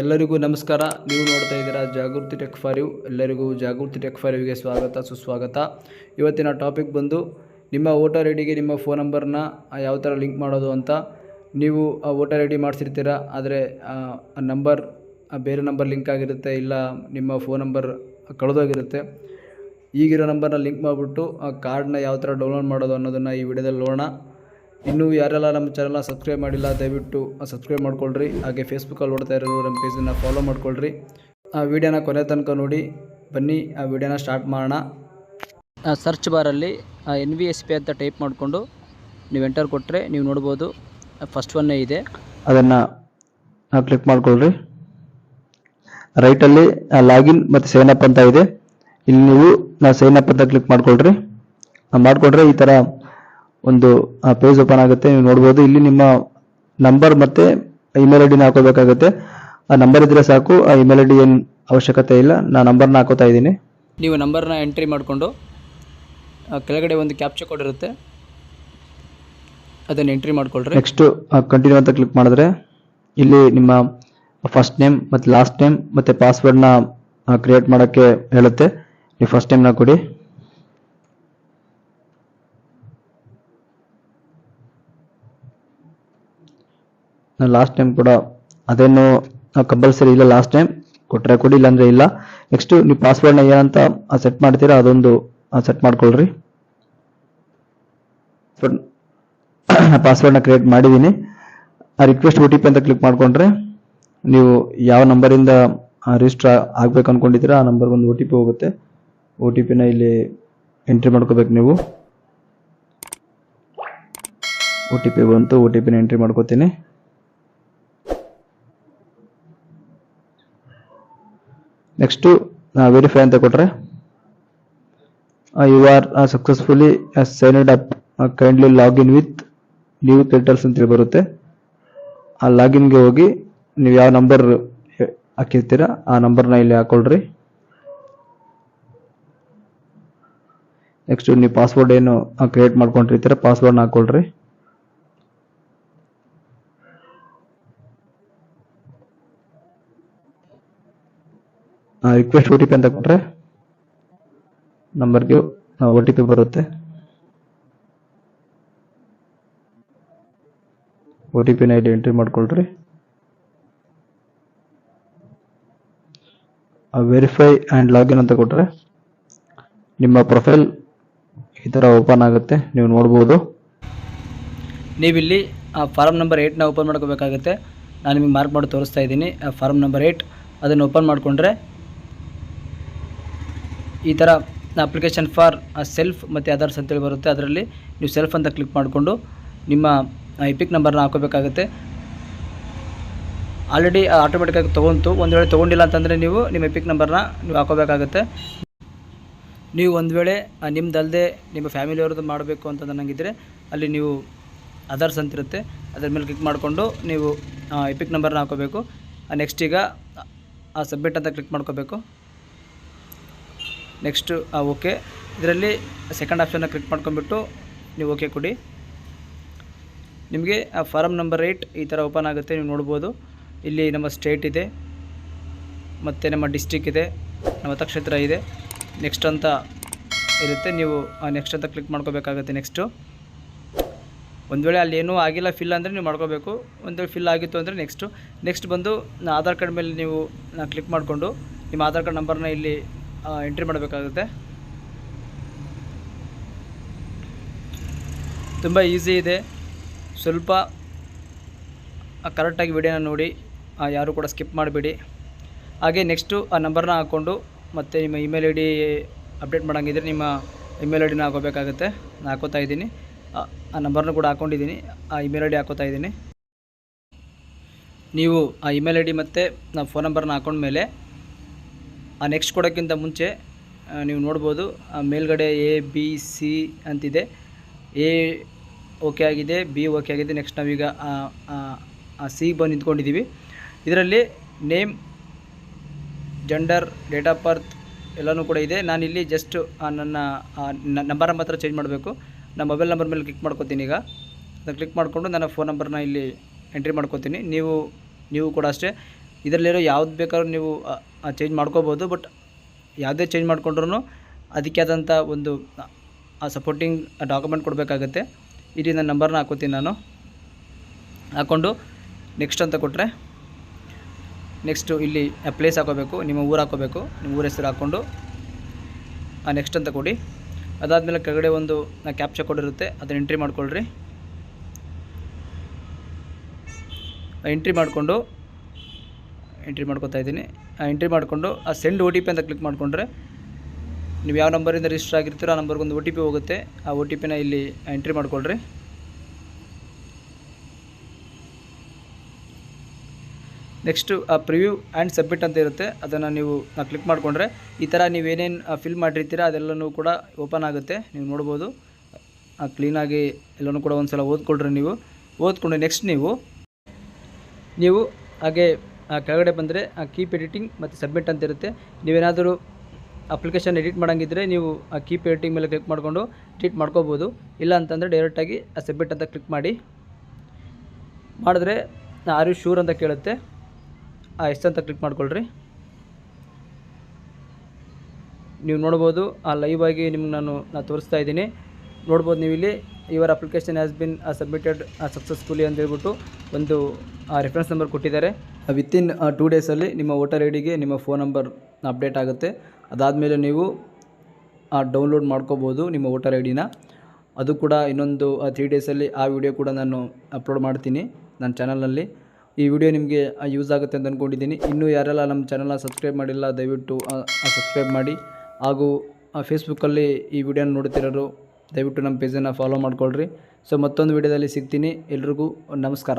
ಎಲ್ಲರಿಗೂ ನಮಸ್ಕಾರ. ನೀವು ನೋಡ್ತಾ ಇದ್ದೀರಾ ಜಾಗೃತಿ ಟೆಕ್ ಫಾರ್ ಯು ಎಲ್ಲರಿಗೂ ಜಾಗೃತಿ ಟೆಕ್ ಫಾರ್ ಯುಗೆ ಸ್ವಾಗತ, ಸುಸ್ವಾಗತ. ಇವತ್ತಿನ ಟಾಪಿಕ್ ಬಂದು ನಿಮ್ಮ ವೋಟರ್ ಐ ಡಿಗೆ ನಿಮ್ಮ ಫೋನ್ ನಂಬರ್ನ ಯಾವ ಥರ ಲಿಂಕ್ ಮಾಡೋದು ಅಂತ ನೀವು, ಆ ವೋಟರ್ ಐ ಡಿ ಮಾಡಿಸಿರ್ತೀರ, ಆದರೆ ನಂಬರ್ ಬೇರೆ ನಂಬರ್ ಲಿಂಕ್ ಆಗಿರುತ್ತೆ, ಇಲ್ಲ ನಿಮ್ಮ ಫೋನ್ ನಂಬರ್ ಕಳೆದೋಗಿರುತ್ತೆ. ಈಗಿರೋ ನಂಬರ್ನ ಲಿಂಕ್ ಮಾಡಿಬಿಟ್ಟು, ಆ ಕಾರ್ಡ್ನ ಯಾವ ಥರ ಡೌನ್ಲೋಡ್ ಮಾಡೋದು ಅನ್ನೋದನ್ನು ಈ ವಿಡಿಯೋದಲ್ಲಿ ನೋಡೋಣ. ಇನ್ನೂ ಯಾರೆಲ್ಲ ನಮ್ಮ ಚಾನಲ್ನ ಸಬ್ಸ್ಕ್ರೈಬ್ ಮಾಡಿಲ್ಲ, ದಯವಿಟ್ಟು ಸಬ್ಸ್ಕ್ರೈಬ್ ಮಾಡ್ಕೊಳ್ರಿ. ಹಾಗೆ ಫೇಸ್ಬುಕ್ಕಲ್ಲಿ ನೋಡ್ತಾ ಇರೋರು ನಮ್ಮ ಪೇಜನ್ನು ಫಾಲೋ ಮಾಡ್ಕೊಳ್ರಿ. ಆ ವಿಡಿಯೋನ ಕೊನೆ ತನಕ ನೋಡಿ, ಬನ್ನಿ, ಆ ವಿಡಿಯೋನ ಸ್ಟಾರ್ಟ್ ಮಾಡೋಣ. ಸರ್ಚ್ ಬಾರಲ್ಲಿ ಎನ್ ವಿ ಎಸ್ ಪಿ ಅಂತ ಟೈಪ್ ಮಾಡಿಕೊಂಡು ನೀವು ಎಂಟರ್ ಕೊಟ್ಟರೆ ನೀವು ನೋಡ್ಬೋದು. ಫಸ್ಟ್ ಒನ್ನೇ ಇದೆ. ಅದನ್ನು ಕ್ಲಿಕ್ ಮಾಡ್ಕೊಳ್ರಿ. ರೈಟಲ್ಲಿ ಲಾಗಿನ್ ಮತ್ತು ಸೈನ್ ಅಪ್ ಅಂತ ಇದೆ. ಇಲ್ಲಿ ನೀವು ಸೈನ್ ಅಪ್ ಅಂತ ಕ್ಲಿಕ್ ಮಾಡ್ಕೊಳ್ರಿ. ಮಾಡ್ಕೊಂಡ್ರೆ ಈ ಥರ ಒಂದು ಪೇಜ್ ಓಪನ್ ಆಗುತ್ತೆ ನೀವು ನೋಡ್ಬೋದು. ಇಲ್ಲಿ ನಿಮ್ಮ ನಂಬರ್ ಮತ್ತೆ ಇಮೇಲ್ ಐ ಡಿನ ಹಾಕೋಬೇಕಾಗುತ್ತೆ. ಆ ನಂಬರ್ ಇದ್ರೆ ಸಾಕು ಆ ಇಮೇಲ್ ಐ ಡಿ ಏನು ಅವಶ್ಯಕತೆ ಇಲ್ಲ. ನಾನು ನಂಬರ್ನ ಹಾಕೋತಾ ಇದ್ದೀನಿ. ನೀವು ನಂಬರ್ನ ಎಂಟ್ರಿ ಮಾಡಿಕೊಂಡು ಕೆಳಗಡೆ ಒಂದು ಕ್ಯಾಪ್ಚರ್ ಕೋಡ್ ಇರುತ್ತೆ. ಅದನ್ನು ಎಂಟ್ರಿ ಮಾಡ್ಕೊಳ್ರಿ. ನೆಕ್ಸ್ಟ್ ಕಂಟಿನ್ಯೂ ಅಂತ ಕ್ಲಿಕ್ ಮಾಡಿದ್ರೆ ಇಲ್ಲಿ ನಿಮ್ಮ ಫಸ್ಟ್ ನೇಮ್ ಮತ್ತು ಲಾಸ್ಟ್ ನೇಮ್ ಮತ್ತು ಪಾಸ್ವರ್ಡ್ನ ಕ್ರಿಯೇಟ್ ಮಾಡೋಕ್ಕೆ ಹೇಳುತ್ತೆ. ನೀವು ಫಸ್ಟ್ ನೇಮ್ನ ಕೊಡಿ. ಲಾಸ್ಟ್ ಟೈಮ್ ಕೂಡ ಅದೇನು ಕಂಪಲ್ಸರಿ ಇಲ್ಲ ಲಾಸ್ಟ್ ಟೈಮ್ ಕೊಟ್ಟರೆ ಕೊಡಿ ಇಲ್ಲಾಂದರೆ ಇಲ್ಲ. ನೆಕ್ಸ್ಟ್ ನೀವು ಪಾಸ್ವರ್ಡ್ನ ಏನಂತ ಸೆಟ್ ಮಾಡ್ತೀರಾ, ಅದೊಂದು ಸೆಟ್ ಮಾಡ್ಕೊಳ್ರಿ. ಪಾಸ್ವರ್ಡ್ನ ಕ್ರಿಯೇಟ್ ಮಾಡಿದ್ದೀನಿ. ಆ ರಿಕ್ವೆಸ್ಟ್ ಒ ಟಿ ಪಿ ಅಂತ ಕ್ಲಿಕ್ ಮಾಡಿಕೊಂಡ್ರೆ ನೀವು ಯಾವ ನಂಬರಿಂದ ರಿಜಿಸ್ಟರ್ ಆಗ್ಬೇಕು ಅನ್ಕೊಂಡಿದ್ದೀರಾ, ಆ ನಂಬರ್ಗೆ ಒಂದು ಒ ಟಿ ಹೋಗುತ್ತೆ. ಒ ಟಿ ಪಿನ ಇಲ್ಲಿ ಎಂಟ್ರಿ ಮಾಡ್ಕೋಬೇಕು ನೀವು. ಒ ಟಿ ಪಿ ಬಂತು ಒ ಟಿ ಪಿನ ಎಂಟ್ರಿ ಮಾಡ್ಕೋತೀನಿ. ನೆಕ್ಸ್ಟು ವೆರಿಫೈ ಅಂತ ಕೊಟ್ಟರೆ you are successfully signed up kindly login with new credentials ಅಂತೇಳಿ ಬರುತ್ತೆ. ಆ ಲಾಗಿನ್ಗೆ ಹೋಗಿ, ನೀವು ಯಾವ ನಂಬರ್ ಹಾಕಿರ್ತೀರ, ಆ ನಂಬರ್ನ ಇಲ್ಲಿ ಹಾಕೊಳ್ರಿ. ನೆಕ್ಸ್ಟ್ ನೀವು ಪಾಸ್ವರ್ಡ್ ಏನು ಕ್ರಿಯೇಟ್ ಮಾಡ್ಕೊಂಡಿರ್ತೀರ ಪಾಸ್ವರ್ಡ್ನ ಹಾಕೊಳ್ರಿ. ರಿಕ್ವೆಸ್ಟ್ ಒ ಟಿ ಪಿ ಅಂತ ಕೊಟ್ರೆ ನಂಬರ್ಗೆ ಒ ಟಿ ಪಿ ಬರುತ್ತೆ. ಒ ಟಿ ಪಿನ ಇಲ್ಲಿ ಎಂಟ್ರಿ ಮಾಡ್ಕೊಳ್ರಿ. ವೆರಿಫೈ ಆ್ಯಂಡ್ ಲಾಗಿನ್ ಅಂತ ಕೊಟ್ರೆ ನಿಮ್ಮ ಪ್ರೊಫೈಲ್ ಈ ಥರ ಓಪನ್ ಆಗುತ್ತೆ. ನೀವು ನೋಡ್ಬೋದು. ನೀವಿಲ್ಲಿ ಆ ಫಾರ್ಮ್ ನಂಬರ್ ಏಯ್ಟ್ನ ಓಪನ್ ಮಾಡ್ಕೋಬೇಕಾಗುತ್ತೆ. ನಾನು ನಿಮಗೆ ಮಾರ್ಕ್ ಮಾಡಿ ತೋರಿಸ್ತಾ ಇದ್ದೀನಿ. ಆ ಫಾರ್ಮ್ ನಂಬರ್ ಏಯ್ಟ್ ಅದನ್ನು ಓಪನ್ ಮಾಡಿಕೊಂಡ್ರೆ ಈ ಥರ ಅಪ್ಲಿಕೇಶನ್ ಫಾರ್ ಸೆಲ್ಫ್ ಮತ್ತು ಅದರ್ಸ್ ಅಂತೇಳಿ ಬರುತ್ತೆ. ಅದರಲ್ಲಿ ನೀವು ಸೆಲ್ಫ್ ಅಂತ ಕ್ಲಿಕ್ ಮಾಡಿಕೊಂಡು ನಿಮ್ಮ ಎಪಿಕ್ ನಂಬರ್ನ ಹಾಕೋಬೇಕಾಗುತ್ತೆ. ಆಲ್ರೆಡಿ ಆಟೋಮೆಟಿಕ್ಕಾಗಿ ತೊಗೊಂತು. ಒಂದು ವೇಳೆ ತೊಗೊಂಡಿಲ್ಲ ಅಂತಂದರೆ ನೀವು ನಿಮ್ಮ ಎಪಿಕ್ ನಂಬರ್ನ ನೀವು ಹಾಕೋಬೇಕಾಗುತ್ತೆ. ನೀವು ಒಂದು ವೇಳೆ ನಿಮ್ಮದಲ್ಲದೆ ನಿಮ್ಮ ಫ್ಯಾಮಿಲಿಯವ್ರದ್ದು ಮಾಡಬೇಕು ಅಂತ ನನಗಿದ್ದರೆ ಅಲ್ಲಿ ನೀವು ಅದರ್ಸ್ ಅಂತಿರುತ್ತೆ. ಅದ್ರ ಮೇಲೆ ಕ್ಲಿಕ್ ಮಾಡಿಕೊಂಡು ನೀವು ಎಪಿಕ್ ನಂಬರ್ನ ಹಾಕೋಬೇಕು. ನೆಕ್ಸ್ಟ್ ಈಗ, ಆ ಸಬ್ಮಿಟ್ ಅಂತ ಕ್ಲಿಕ್ ಮಾಡ್ಕೋಬೇಕು. Next okay. ಇದರಲ್ಲಿ ಸೆಕೆಂಡ್ ಆಪ್ಷನ್ನ ಕ್ಲಿಕ್ ಮಾಡ್ಕೊಂಬಿಟ್ಟು ನೀವು ಓಕೆ ಕೊಡಿ. ನಿಮಗೆ ಆ ಫಾರಮ್ ನಂಬರ್ ಏಯ್ಟ್ ಈ ಥರ ಓಪನ್ ಆಗುತ್ತೆ, ನೀವು ನೋಡ್ಬೋದು. ಇಲ್ಲಿ ನಮ್ಮ ಸ್ಟೇಟ್ ಇದೆ, ಮತ್ತು ನಮ್ಮ ಡಿಸ್ಟಿಕ್ ಇದೆ, ನಮ್ಮ ಮತಕ್ಷೇತ್ರ ಇದೆ. ನೆಕ್ಸ್ಟ್ ಅಂತ ಇರುತ್ತೆ, ನೀವು ನೆಕ್ಸ್ಟ್ ಅಂತ ಕ್ಲಿಕ್ ಮಾಡ್ಕೋಬೇಕಾಗುತ್ತೆ ನೆಕ್ಸ್ಟು ಒಂದು ವೇಳೆ ಅಲ್ಲಿ ಏನೂ ಆಗಿಲ್ಲ ಫಿಲ್ ಅಂದರೆ ನೀವು ಮಾಡ್ಕೋಬೇಕು. ಒಂದು ವೇಳೆ ಫಿಲ್ ಆಗಿತ್ತು ಅಂದರೆ ನೆಕ್ಸ್ಟು ನೆಕ್ಸ್ಟ್ ಬಂದು ನಾ ಆಧಾರ್ ಕಾರ್ಡ್ ಮೇಲೆ ನೀವು ಕ್ಲಿಕ್ ಮಾಡಿಕೊಂಡು, ನಿಮ್ಮ ಆಧಾರ್ ಕಾರ್ಡ್ ನಂಬರ್ನ ಇಲ್ಲಿ ಎಂಟ್ರಿ ಮಾಡಬೇಕಾಗುತ್ತೆ. ತುಂಬ ಈಸಿ ಇದೆ. ಸ್ವಲ್ಪ ಕರೆಕ್ಟಾಗಿ ವಿಡಿಯೋನ ನೋಡಿ ಯಾರು ಕೂಡ ಸ್ಕಿಪ್ ಮಾಡಬೇಡಿ. ಹಾಗೆ ನೆಕ್ಸ್ಟು ಆ ನಂಬರ್ನ ಹಾಕ್ಕೊಂಡು ಮತ್ತು ನಿಮ್ಮ ಇಮೇಲ್ ಐ ಡಿ ಅಪ್ಡೇಟ್ ಮಾಡೋಂಗಿದ್ರೆ ನಿಮ್ಮ ಇಮೇಲ್ ಐ ಡಿನ ಹಾಕೋಬೇಕಾಗುತ್ತೆ. ನಾನು ಹಾಕೋತಾ ಇದ್ದೀನಿ. ಆ- ನಂಬರ್ನ ಕೂಡ ಹಾಕ್ಕೊಂಡಿದ್ದೀನಿ ಆ ಇಮೇಲ್ ಐ ಡಿ ಹಾಕೋತಾ ಇದ್ದೀನಿ. ನೀವು ಆ ಇಮೇಲ್ ಐ ಡಿ ಮತ್ತು ನಾವು ಫೋನ್ ನಂಬರ್ನ ಹಾಕೊಂಡ್ಮೇಲೆ ನೆಕ್ಸ್ಟ್ ಕೊಡೋಕ್ಕಿಂತ ಮುಂಚೆ ನೀವು ನೋಡ್ಬೋದು, ಆ, ಮೇಲ್ಗಡೆ ಎ ಬಿ ಸಿ ಅಂತಿದೆ. ಎ ಓಕೆ ಆಗಿದೆ ಬಿ ಓಕೆ ಆಗಿದೆ. ನೆಕ್ಸ್ಟ್ ನಾವೀಗ ಸಿ ಬಂದು ನಿಂತ್ಕೊಂಡಿದ್ದೀವಿ. ಇದರಲ್ಲಿ name gender date of birth ಎಲ್ಲನೂ ಕೂಡ ಇದೆ. ನಾನಿಲ್ಲಿ ಜಸ್ಟ್ ನನ್ನ ನಂಬರ್ ಮಾತ್ರ ಚೇಂಜ್ ಮಾಡಬೇಕು. ನನ್ನ ಮೊಬೈಲ್ ನಂಬರ್ ಮೇಲೆ ಕ್ಲಿಕ್ ಮಾಡ್ಕೊತೀನಿ ಈಗ. ಅದನ್ನು ಕ್ಲಿಕ್ ಮಾಡಿಕೊಂಡು ನನ್ನ ಫೋನ್ ನಂಬರ್ನ ಇಲ್ಲಿ ಎಂಟ್ರಿ ಮಾಡ್ಕೊತೀನಿ. ನೀವು ನೀವು ಕೂಡ ಅಷ್ಟೇ. ಇದರಲ್ಲಿರೋ ಯಾವ್ದು ಬೇಕಾದ್ರೂ ನೀವು ಚೇಂಜ್ ಮಾಡ್ಕೋಬೋದು ಬಟ್ ಯಾವುದೇ ಚೇಂಜ್ ಮಾಡಿಕೊಂಡ್ರೂ ಅದಕ್ಕೆ ಆದಂಥ ಒಂದು ಸಪೋರ್ಟಿಂಗ್ ಡಾಕ್ಯುಮೆಂಟ್ ಕೊಡಬೇಕಾಗತ್ತೆ. ಇಲ್ಲಿ ನನ್ನ ನಂಬರ್ನ ಹಾಕೋತೀನಿ ನಾನು. ಹಾಕ್ಕೊಂಡು ನೆಕ್ಸ್ಟ್ ಅಂತ ಕೊಟ್ಟರೆ ನೆಕ್ಸ್ಟು ಇಲ್ಲಿ ಪ್ಲೇಸ್ ಹಾಕೋಬೇಕು, ನಿಮ್ಮ ಊರು ಹಾಕೋಬೇಕು, ನಿಮ್ಮ ಊರ ಹೆಸರು ಹಾಕ್ಕೊಂಡು ನೆಕ್ಸ್ಟ್ ಅಂತ ಕೊಡಿ. ಅದಾದಮೇಲೆ ಕೆಳಗಡೆ ಒಂದು ಕ್ಯಾಪ್ಚಾ ಕೊಡಿರುತ್ತೆ ಅದನ್ನ ಎಂಟ್ರಿ ಮಾಡಿಕೊಳ್ಳ್ರಿ ಎಂಟ್ರಿ ಮಾಡಿಕೊಂಡು ಎಂಟ್ರಿ ಮಾಡ್ಕೊತಾ ಇದ್ದೀನಿ. ಆ ಎಂಟ್ರಿ ಮಾಡಿಕೊಂಡು ಆ ಸೆಂಡ್ ಒ ಅಂತ ಕ್ಲಿಕ್ ಮಾಡಿಕೊಂಡ್ರೆ ನೀವು ಯಾವ ನಂಬರಿಂದ ರಿಜಿಸ್ಟರ್ ಆಗಿರ್ತೀರೋ ಆ ನಂಬರ್ಗೊಂದು ಒ ಟಿ ಹೋಗುತ್ತೆ. ಆ ಒ ಟಿ ಇಲ್ಲಿ ಎಂಟ್ರಿ ಮಾಡಿಕೊಳ್ರಿ. ನೆಕ್ಸ್ಟು ಆ ಪ್ರಿವ್ಯೂ ಆ್ಯಂಡ್ ಸಬ್ಮಿಟ್ ಅಂತ ಇರುತ್ತೆ. ಅದನ್ನು ನೀವು ಕ್ಲಿಕ್ ಮಾಡಿಕೊಂಡ್ರೆ ಈ ಥರ ನೀವೇನೇನು ಫಿಲ್ ಮಾಡಿರ್ತೀರ ಅದೆಲ್ಲನೂ ಕೂಡ ಓಪನ್ ಆಗುತ್ತೆ. ನೀವು ನೋಡ್ಬೋದು. ಕ್ಲೀನಾಗಿ ಎಲ್ಲನೂ ಕೂಡ ಒಂದು ಸಲ ಓದ್ಕೊಳ್ರಿ ನೀವು. ಓದ್ಕೊಂಡು ನೆಕ್ಸ್ಟ್ ನೀವು ನೀವು ಹಾಗೆ ಕೆಳಗಡೆ ಬಂದರೆ ಕೀಪ್ ಎಡಿಟಿಂಗ್ ಮತ್ತು ಸಬ್ಮಿಟ್ ಅಂತ ಇರುತ್ತೆ. ನೀವೇನಾದರೂ ಅಪ್ಲಿಕೇಶನ್ ಎಡಿಟ್ ಮಾಡೋಂಗಿದ್ರೆ ನೀವು ಆ ಕೀಪ್ ಎಡಿಟಿಂಗ್ ಮೇಲೆ ಕ್ಲಿಕ್ ಮಾಡಿಕೊಂಡು ಟ್ರೀಟ್ ಮಾಡ್ಕೋಬೋದು. ಇಲ್ಲ ಅಂತಂದರೆ ಡೈರೆಕ್ಟಾಗಿ ಆ ಸಬ್ಮಿಟ್ ಅಂತ ಕ್ಲಿಕ್ ಮಾಡಿ. ಮಾಡಿದ್ರೆ ಆರ್ ಯು ಶೂರ್ ಅಂತ ಕೇಳುತ್ತೆ. ಆ ಎಸ್ ಅಂತ ಕ್ಲಿಕ್ ಮಾಡ್ಕೊಳ್ರಿ. ನೀವು ನೋಡ್ಬೋದು, ಆ ಲೈವ್ ಆಗಿ ನಿಮ್ಗೆ ನಾನು ನಾನು ತೋರಿಸ್ತಾ ಇದ್ದೀನಿ. ನೋಡ್ಬೋದು ನೀವು ಇಲ್ಲಿ your application has been submitted successfully ಅಂತ ಹೇಳ್ಬಿಟ್ಟು ಒಂದು ರೆಫರೆನ್ಸ್ ನಂಬರ್ ಕೊಟ್ಟಿದ್ದಾರೆ. ವಿತಿನ್ ಟೂ ಡೇಸಲ್ಲಿ ನಿಮ್ಮ ವೋಟರ್ ಐ ಡಿಗೆ ನಿಮ್ಮ ಫೋನ್ ನಂಬರ್ ಅಪ್ಡೇಟ್ ಆಗುತ್ತೆ. ಅದಾದಮೇಲೆ ನೀವು ಡೌನ್ಲೋಡ್ ಮಾಡ್ಕೋಬೋದು ನಿಮ್ಮ ವೋಟರ್ ಐ ಡಿನ ಅದು ಕೂಡ ಇನ್ನೊಂದು ತ್ರೀ ಡೇಸಲ್ಲಿ ಆ ವಿಡಿಯೋ ಕೂಡ ನಾನು ಅಪ್ಲೋಡ್ ಮಾಡ್ತೀನಿ ನನ್ನ ಚಾನಲ್ನಲ್ಲಿ ಈ ವಿಡಿಯೋ ನಿಮಗೆ ಯೂಸ್ ಆಗುತ್ತೆ ಅಂತ ಅಂದ್ಕೊಂಡಿದ್ದೀನಿ ಇನ್ನೂ ಯಾರೆಲ್ಲ ನಮ್ಮ ಚಾನಲ್ನ ಸಬ್ಸ್ಕ್ರೈಬ್ ಮಾಡಿಲ್ಲ ದಯವಿಟ್ಟು ಸಬ್ಸ್ಕ್ರೈಬ್ ಮಾಡಿ. ಹಾಗೂ ಫೇಸ್ಬುಕ್ಕಲ್ಲಿ ಈ ವಿಡಿಯೋನ ನೋಡ್ತಿರೋರು ದಯವಿಟ್ಟು ನಮ್ಮ ಪೇಜನ್ನು ಫಾಲೋ ಮಾಡ್ಕೊಳ್ರಿ. ಸೊ ಮತ್ತೊಂದು ವಿಡಿಯೋದಲ್ಲಿ ಸಿಗ್ತೀನಿ. ಎಲ್ರಿಗೂ ನಮಸ್ಕಾರ.